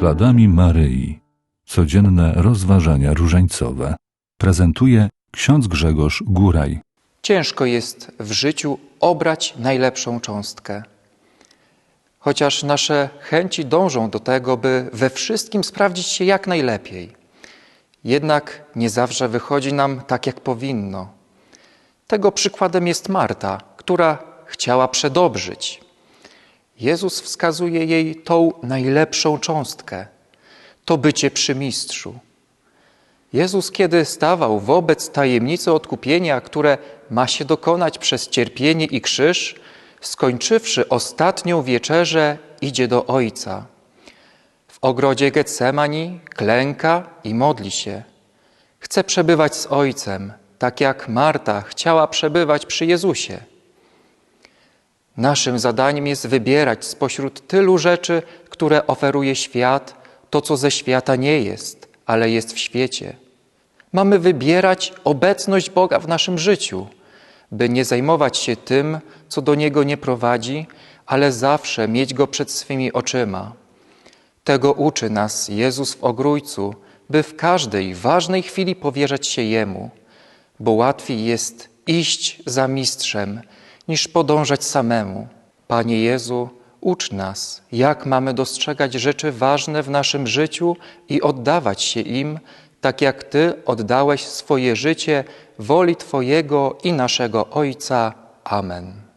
śladami Maryi. Codzienne rozważania różańcowe prezentuje ksiądz Grzegorz Góraj. Ciężko jest w życiu obrać najlepszą cząstkę. Chociaż nasze chęci dążą do tego, by we wszystkim sprawdzić się jak najlepiej. Jednak nie zawsze wychodzi nam tak, jak powinno. Tego przykładem jest Marta, która chciała przedobrzyć. Jezus wskazuje jej tą najlepszą cząstkę to bycie przy mistrzu. Jezus, kiedy stawał wobec tajemnicy odkupienia, które ma się dokonać przez cierpienie i krzyż, skończywszy ostatnią wieczerzę, idzie do Ojca. W ogrodzie Getsemani klęka i modli się. Chce przebywać z Ojcem, tak jak Marta chciała przebywać przy Jezusie. Naszym zadaniem jest wybierać spośród tylu rzeczy, które oferuje świat, to, co ze świata nie jest, ale jest w świecie. Mamy wybierać obecność Boga w naszym życiu, by nie zajmować się tym, co do Niego nie prowadzi, ale zawsze mieć Go przed swymi oczyma. Tego uczy nas Jezus w Ogrójcu, by w każdej ważnej chwili powierzać się Jemu, bo łatwiej jest iść za mistrzem, niż podążać samemu. Panie Jezu, ucz nas, jak mamy dostrzegać rzeczy ważne w naszym życiu i oddawać się im, tak jak Ty oddałeś swoje życie woli Twojego i naszego Ojca. Amen.